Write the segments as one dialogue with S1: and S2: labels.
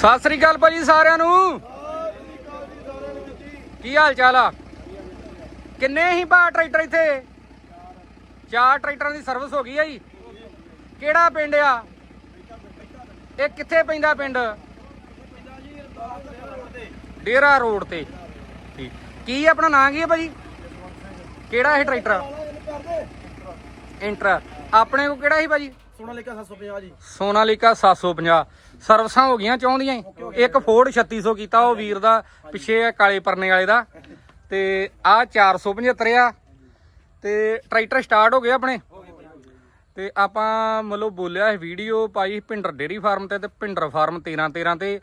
S1: ਸਤਿ ਸ੍ਰੀ ਅਕਾਲ ਭਾਜੀ ਸਾਰਿਆਂ ਨੂੰ। ਕੀ ਹਾਲ ਚਾਲ ਆ? ਕਿੰਨੇ ਹੀ ਬਾ ਟਰੈਕਟਰ ਇੱਥੇ? ਚਾਰ ਟਰੈਕਟਰਾਂ ਦੀ ਸਰਵਿਸ ਹੋ ਗਈ ਆ ਜੀ। ਕਿਹੜਾ ਪਿੰਡ ਆ? ਇਹ ਕਿੱਥੇ ਪੈਂਦਾ ਪਿੰਡ? ਡੇਰਾ ਰੋਡ ਤੇ। ਠੀਕ। ਕੀ ਆਪਣਾ ਨਾਂ ਕੀ ਹੈ ਭਾਜੀ? ਕਿਹੜਾ ਇਹ ਟਰੈਕਟਰ ਇੰਟਰ। ਆਪਣੇ ਕੋ ਕਿਹੜਾ ਸੀ ਭਾਜੀ?
S2: ਸੋਨਾ ਲਿਖਿਆ 750 ਜੀ।
S1: ਸੋਨਾਲੀਕਾ 750 ਸਰਵਿਸਾਂ ਹੋ ਗਈਆਂ ਚਾਹੁੰਦੀਆਂ ਹੀ। ਇੱਕ ਫੋਰਡ 3600 ਕੀਤਾ ਉਹ ਵੀਰ ਦਾ ਪਿੱਛੇ ਆ ਕਾਲੇ ਪਰਨੇ ਵਾਲੇ ਦਾ। ਤੇ ਆ 475 ਆ। ਤੇ ਟਰੈਕਟਰ ਸਟਾਰਟ ਹੋ ਗਏ ਆਪਣੇ। ਤੇ ਆਪਾਂ ਮਤਲਬ ਬੋਲਿਆ ਇਹ ਵੀਡੀਓ ਪਾਈ ਪਿੰਡਰ ਡੇਰੀ ਫਾਰਮ ਤੇ ਤੇ ਪਿੰਡਰ ਫਾਰਮ 13 13 ਤੇ।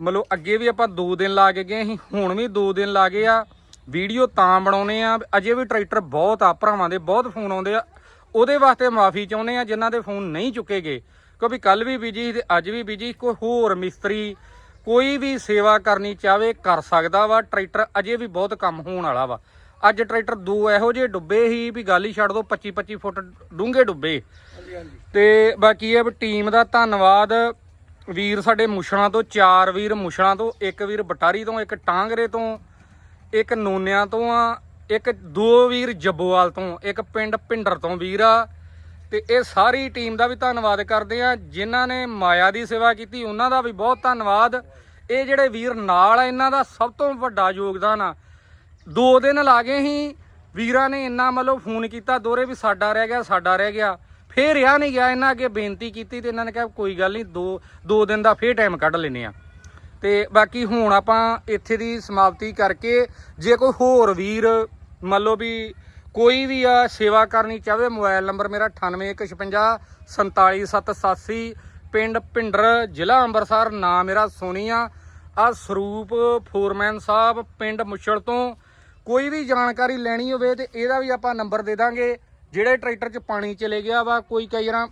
S1: ਮਤਲਬ ਅੱਗੇ ਵੀ ਆਪਾਂ 2 ਦਿਨ ਲਾ ਕੇ ਗਏ ਸੀ ਹੁਣ ਵੀ 2 ਦਿਨ ਲਾ ਗਏ ਆ। ਵੀਡੀਓ ਤਾਂ ਬਣਾਉਨੇ ਆ। ਅਜੇ ਵੀ ਟਰੈਕਟਰ ਬਹੁਤ ਆ ਭਰਾਵਾਂ ਦੇ ਬਹੁਤ ਫੋਨ ਆਉਂਦੇ ਆ। ਉਹਦੇ ਵਾਸਤੇ ਮਾਫੀ ਚਾਹੁੰਦੇ ਆ ਜਿਨ੍ਹਾਂ ਦੇ ਫੋਨ ਨਹੀਂ ਚੁੱਕੇ ਗਏ। ਕਿਉਂਕਿ ਕੱਲ ਵੀ ਬਿਜ਼ੀ ਤੇ ਅੱਜ ਵੀ ਬਿਜ਼ੀ ਕੋਈ ਹੋਰ ਮਿਸਤਰੀ, ਕੋਈ ਵੀ ਸੇਵਾ ਕਰਨੀ ਚਾਹਵੇ ਕਰ ਸਕਦਾ ਵਾ। ਟਰੈਕਟਰ ਅਜੇ ਵੀ ਬਹੁਤ ਕੰਮ ਹੋਣ ਵਾਲਾ ਵਾ। ਅੱਜ ਟਰੈਕਟਰ ਦੋ ਇਹੋ ਜਿਹੇ ਡੁੱਬੇ ਹੀ ਵੀ ਗੱਲ ਹੀ ਛੱਡ ਦੋ 25 25 ਫੁੱਟ ਡੂੰਘੇ ਡੁੱਬੇ।
S2: ਹਾਂਜੀ
S1: ਤੇ ਬਾਕੀ ਇਹ ਵੀ ਟੀਮ ਦਾ ਧੰਨਵਾਦ। ਵੀਰ ਸਾਡੇ ਮੁਛਲਾਂ ਤੋਂ, ਚਾਰ ਵੀਰ ਮੁਛਲਾਂ ਤੋਂ, ਇੱਕ ਵੀਰ ਬਟਾਰੀ ਤੋਂ, ਇੱਕ ਟਾਂਗਰੇ ਤੋਂ, ਇੱਕ ਨੋਨਿਆਂ ਤੋਂ ਆ। ਇੱਕ ਦੋ ਵੀਰ ਜੱਬੋਵਾਲ ਤੋਂ, ਇੱਕ ਪਿੰਡ ਪਿੰਡਰ ਤੋਂ ਵੀਰ ਆ। ਤੇ ਇਹ ਸਾਰੀ ਟੀਮ ਦਾ ਵੀ ਧੰਨਵਾਦ ਕਰਦੇ ਆ, ਜਿਨ੍ਹਾਂ ਨੇ ਮਾਇਆ ਦੀ ਸੇਵਾ ਕੀਤੀ, ਉਹਨਾਂ ਦਾ ਵੀ ਬਹੁਤ ਧੰਨਵਾਦ। ਇਹ ਜਿਹੜੇ ਵੀਰ ਨਾਲ ਆ, ਇਹਨਾਂ ਦਾ ਸਭ ਤੋਂ ਵੱਡਾ ਯੋਗਦਾਨ ਆ। ਦੋ ਦਿਨ ਲਾ ਗਏ ਸੀ ਵੀਰਾਂ ਨੇ ਇੰਨਾ ਮਤਲਬ ਫੋਨ ਕੀਤਾ ਦੋਰੇ ਵੀ ਸਾਡਾ ਰਹਿ ਗਿਆ, ਸਾਡਾ ਰਹਿ ਗਿਆ। ਫੇਰ ਰਿਹਾ ਨਹੀਂ ਗਿਆ, ਇਹਨਾਂ ਅੱਗੇ ਬੇਨਤੀ ਕੀਤੀ ਤੇ ਇਹਨਾਂ ਨੇ ਕਿਹਾ, ਕੋਈ ਗੱਲ ਨਹੀਂ, ਦੋ ਦੋ ਦਿਨ ਦਾ ਫੇਰ ਟਾਈਮ ਕੱਢ ਲੈਨੇ ਆ। ਤੇ ਬਾਕੀ ਹੁਣ ਆਪਾਂ ਇੱਥੇ ਦੀ ਸਮਾਪਤੀ ਕਰਕੇ ਜੇ ਕੋਈ ਹੋਰ ਵੀਰ ਮੰਨ ਲਓ ਵੀ ਕੋਈ ਵੀ ਆ ਸੇਵਾ ਕਰਨੀ ਚਾਹਵੇ, ਮੋਬਾਈਲ ਨੰਬਰ ਮੇਰਾ 9815 47787 ਪਿੰਡ ਭਿੰਡਰ, ਜ਼ਿਲ੍ਹਾ ਅੰਮ੍ਰਿਤਸਰ ਨਾਮ ਮੇਰਾ ਸੋਨੀ ਆ ਸਰੂਪ ਫੋਰਮੈਨ ਸਾਹਿਬ ਪਿੰਡ ਮੁੱਛਲ ਤੋਂ। ਕੋਈ ਵੀ ਜਾਣਕਾਰੀ ਲੈਣੀ ਹੋਵੇ ਤੇ ਇਹਦਾ ਵੀ ਆਪਾਂ ਨੰਬਰ ਦੇ ਦਾਂਗੇ। ਜਿਹੜੇ ਟਰੈਕਟਰ 'ਚ ਪਾਣੀ ਚਲੇ ਗਿਆ ਵਾ, ਕੋਈ ਕਈ ਵਾਰਾਂ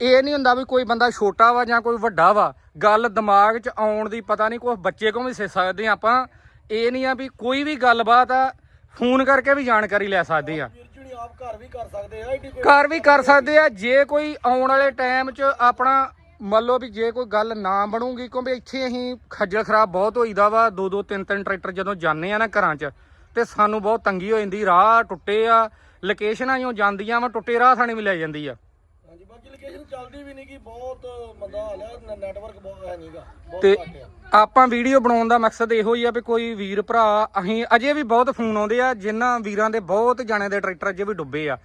S1: ਇਹ ਨਹੀਂ ਹੁੰਦਾ ਵੀ ਕੋਈ ਬੰਦਾ ਛੋਟਾ ਵਾ ਜਾਂ ਕੋਈ ਵੱਡਾ ਵਾ। ਗੱਲ ਦਿਮਾਗ 'ਚ ਆਉਣ ਦੀ ਪਤਾ ਨਹੀਂ ਕੋਈ ਬੱਚੇ ਕੋਲ ਵੀ ਸਿੱਖ ਸਕਦੇ ਆਪਾਂ। ਇਹ ਨਹੀਂ ਆ ਵੀ ਕੋਈ ਵੀ ਗੱਲਬਾਤ ਆ ਫੋਨ ਕਰਕੇ ਵੀ ਜਾਣਕਾਰੀ ਲੈ ਸਕਦੇ ਆ।
S2: ਆਪ ਘਰ ਵੀ ਕਰ ਸਕਦੇ ਆ
S1: ਘਰ ਵੀ ਕਰ ਸਕਦੇ ਆ ਜੇ ਕੋਈ ਆਉਣ ਵਾਲੇ ਟਾਈਮ 'ਚ ਆਪਣਾ ਮੰਨ ਲਓ ਵੀ ਜੇ ਕੋਈ ਗੱਲ ਨਾ ਬਣੂਗੀ ਕਿਉਂਕਿ ਇੱਥੇ ਅਸੀਂ ਖੱਜਲ ਖਰਾਬ ਬਹੁਤ ਹੋਈਦਾ ਵਾ ਦੋ ਦੋ ਤਿੰਨ ਤਿੰਨ ਟਰੈਕਟਰ ਜਦੋਂ ਜਾਂਦੇ ਆ ਨਾ ਘਰਾਂ 'ਚ ਤੇ ਸਾਨੂੰ ਬਹੁਤ ਤੰਗੀ ਹੋ ਜਾਂਦੀ ਰਾਹ ਟੁੱਟੇ ਆ ਲੋਕੇਸ਼ਨਾਂ ਜਿਉਂ ਜਾਂਦੀਆਂ ਵਾ ਟੁੱਟੇ ਰਾਹ ਥਾਣੇ ਵੀ ਲੈ ਜਾਂਦੀ ਆ।
S2: ਹਾਂਜੀ ਬਾਕੀ ਲੋਕੇਸ਼ਨ ਚੱਲਦੀ ਵੀ ਨਹੀਂ ਗੀ ਬਹੁਤ ਮੰਦਾ ਹਾਲ ਹੈ ਨੈਟਵਰਕ ਬਹੁਤ ਹੈ ਨਹੀਂਗਾ ਬਹੁਤ
S1: ਤੇ
S2: ਘੱਟ ਆ।
S1: ਆਪਾਂ ਵੀਡੀਓ ਬਣਾਉਣ ਦਾ ਮਕਸਦ ਇਹੋ ਹੀ ਆ ਵੀ ਕੋਈ ਵੀਰ ਭਰਾ ਅਸੀਂ ਅਜੇ ਵੀ ਬਹੁਤ ਫੋਨ ਆਉਂਦੇ ਆ ਜਿਨ੍ਹਾਂ ਵੀਰਾਂ ਦੇ ਬਹੁਤ ਜਾਣੇ ਦੇ ਟਰੈਕਟਰ ਅਜੇ ਵੀ ਡੁੱਬੇ ਆ।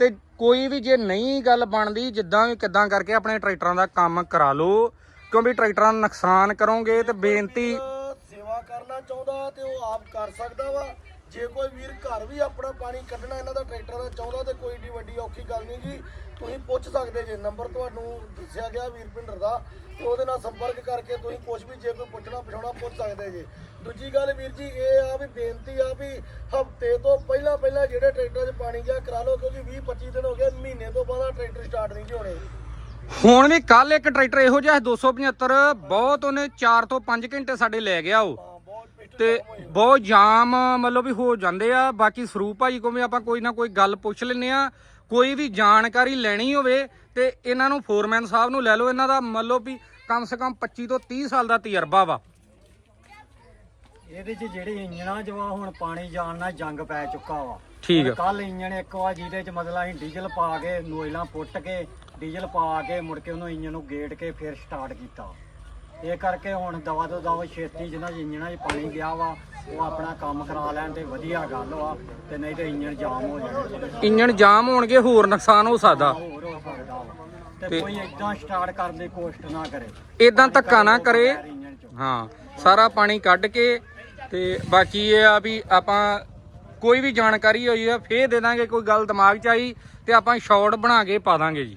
S1: ਤੇ ਕੋਈ ਵੀ ਜੇ ਨਹੀਂ ਗੱਲ ਬਣਦੀ ਜਿੱਦਾਂ ਵੀ ਕਿੱਦਾਂ ਕਰਕੇ ਆਪਣੇ ਟਰੈਕਟਰਾਂ ਦਾ ਕੰਮ ਕਰਾ ਲਓ ਕਿਉਂਕਿ ਟਰੈਕਟਰਾਂ ਨੂੰ ਨੁਕਸਾਨ ਕਰੋਗੇ ਤੇ ਬੇਨਤੀ
S2: ਸੇਵਾ ਕਰਨਾ ਚਾਹੁੰਦਾ ਤੇ ਉਹ ਆਪ ਕਰ ਸਕਦਾ ਵਾ ਜੇ ਕੋਈ ਵੀਰ ਘਰ ਵੀ ਆਪਣਾ ਪਾਣੀ ਕੱਢਣਾ ਇਹਨਾਂ ਦਾ ਟਰੈਕਟਰ ਦਾ ਚਾਹੁੰਦਾ ਤੇ ਕੋਈ ਏਡੀ ਵੱਡੀ ਔਖੀ ਗੱਲ ਨਹੀਂ ਜੀ ਤੁਸੀਂ ਪੁੱਛ ਸਕਦੇ ਜੇ, ਨੰਬਰ ਤੁਹਾਨੂੰ ਦੱਸਿਆ ਗਿਆ ਵੀਰ ਦਾ, ਤੇ ਉਹਦੇ ਨਾਲ ਸੰਪਰਕ ਕਰਕੇ ਤੁਸੀਂ ਕੁਝ ਵੀ ਜੇ ਕੋਈ ਪੁੱਛਣਾ ਪਛਾਉਣਾ ਪੁੱਛ ਸਕਦੇ ਜੇ। ਦੂਜੀ ਗੱਲ ਵੀਰ ਜੀ, ਇਹ ਆ ਵੀ ਬੇਨਤੀ ਆ ਵੀ ਹਫ਼ਤੇ ਤੋਂ ਪਹਿਲਾਂ ਪਹਿਲਾਂ ਜਿਹੜੇ ਟਰੈਕਟਰਾਂ 'ਚ ਪਾਣੀ ਗਿਆ, ਕਰਾ ਲਓ, ਕਿਉਂਕਿ 20 25 ਦਿਨ ਹੋ ਗਏ, ਮਹੀਨੇ ਤੋਂ ਬਾਅਦ ਟਰੈਕਟਰ ਸਟਾਰਟ ਨਹੀਂ ਜੀ ਹੋਣੇ।
S1: ਹੁਣ ਵੀ ਕੱਲ ਇੱਕ ਟਰੈਕਟਰ ਇਹੋ ਜਿਹਾ ਸੀ 275 ਬਹੁਤ ਉਹਨੇ 4 ਤੋਂ 5 ਘੰਟੇ ਸਾਡੇ ਲੈ ਗਿਆ ਉਹ। ਤੇ ਬਹੁਤ ਜਾਮ ਮਤਲਬ ਵੀ ਹੋ ਜਾਂਦੇ ਆ। ਬਾਕੀ ਸਰੂਪ ਭਾਜੀ ਕੋਲ ਵੀ ਆਪਾਂ ਕੋਈ ਨਾ ਕੋਈ ਗੱਲ ਪੁੱਛ ਲੈਨੇ ਆ। ਕੋਈ ਵੀ ਜਾਣਕਾਰੀ ਲੈਣੀ ਹੋਵੇ ਤੇ ਇਹਨਾਂ ਨੂੰ ਫੋਰਮੈਨ ਸਾਹਿਬ ਨੂੰ ਲੈ ਲਓ। ਇਹਨਾਂ ਦਾ ਮਤਲਬ ਵੀ ਕਮ ਸੇ ਕਮ 25 ਤੋਂ 30 ਸਾਲ ਦਾ ਤਜਰਬਾ ਵਾ।
S3: ਇਹਦੇ 'ਚ ਜਿਹੜੀ ਇੰਜਣਾਂ 'ਚ ਵਾ ਹੁਣ ਪਾਣੀ ਜਾਣ ਨਾਲ ਜੰਗ ਪੈ ਚੁੱਕਾ ਵਾ।
S1: ਠੀਕ ਆ।
S3: ਕੱਲ ਇੰਜਣ ਇੱਕ ਵਾ ਜਿਹਦੇ 'ਚ ਮਤਲਬ ਅਸੀਂ ਡੀਜ਼ਲ ਪਾ ਕੇ ਨੋਇਲਾਂ ਪੁੱਟ ਕੇ ਡੀਜ਼ਲ ਪਾ ਕੇ ਮੁੜ ਕੇ ਉਹਨੂੰ ਇੰਜਣ ਨੂੰ ਗੇਟ ਕੇ ਫਿਰ ਸਟਾਰਟ ਕੀਤਾ। ਇਹ ਕਰਕੇ ਹੁਣ ਦਵਾ ਤੋਂ ਦਵਾ ਛੇਤੀ ਜਿਹਨਾਂ ਇੰਜਣਾਂ 'ਚ ਪਾਣੀ ਗਿਆ ਵਾ ਉਹ ਆਪਣਾ ਕੰਮ ਕਰਾ ਲੈਣ ਤੇ ਵਧੀਆ ਗੱਲ ਵਾ ਤੇ ਨਹੀਂ ਤੇ ਇੰਜਣ ਜਾਮ ਹੋ ਜਾਣਾ
S1: ਇੰਜਣ ਜਾਮ ਹੋਣਗੇ ਹੋਰ ਨੁਕਸਾਨ ਹੋ ਸਕਦਾ।
S3: ਹੋਰ ਹੋ ਸਕਦਾ ਵਾ।
S1: ਤੇ
S3: ਕੋਈ ਏਦਾਂ ਸਟਾਰਟ ਕਰਨ ਦੀ ਕੋਸ਼ਿਸ਼ ਨਾ ਕਰੇ।
S1: ਇਦਾਂ ਧੱਕਾ ਨਾ ਕਰੇ।
S3: ਇੰਜਣ 'ਚ।
S1: ਹਾਂ ਸਾਰਾ ਪਾਣੀ ਕੱਢ ਕੇ ਤੇ ਬਾਕੀ ਇਹ ਆ ਵੀ ਆਪਾਂ ਕੋਈ ਵੀ ਜਾਣਕਾਰੀ ਹੋਈ ਆ ਫੇਰ ਦੇ ਦਾਂਗੇ ਕੋਈ ਗੱਲ ਦਿਮਾਗ 'ਚ ਆਈ ਤੇ ਆਪਾਂ ਸ਼ਾਰਟ ਬਣਾ ਕੇ ਪਾ ਦਾਂਗੇ ਜੀ।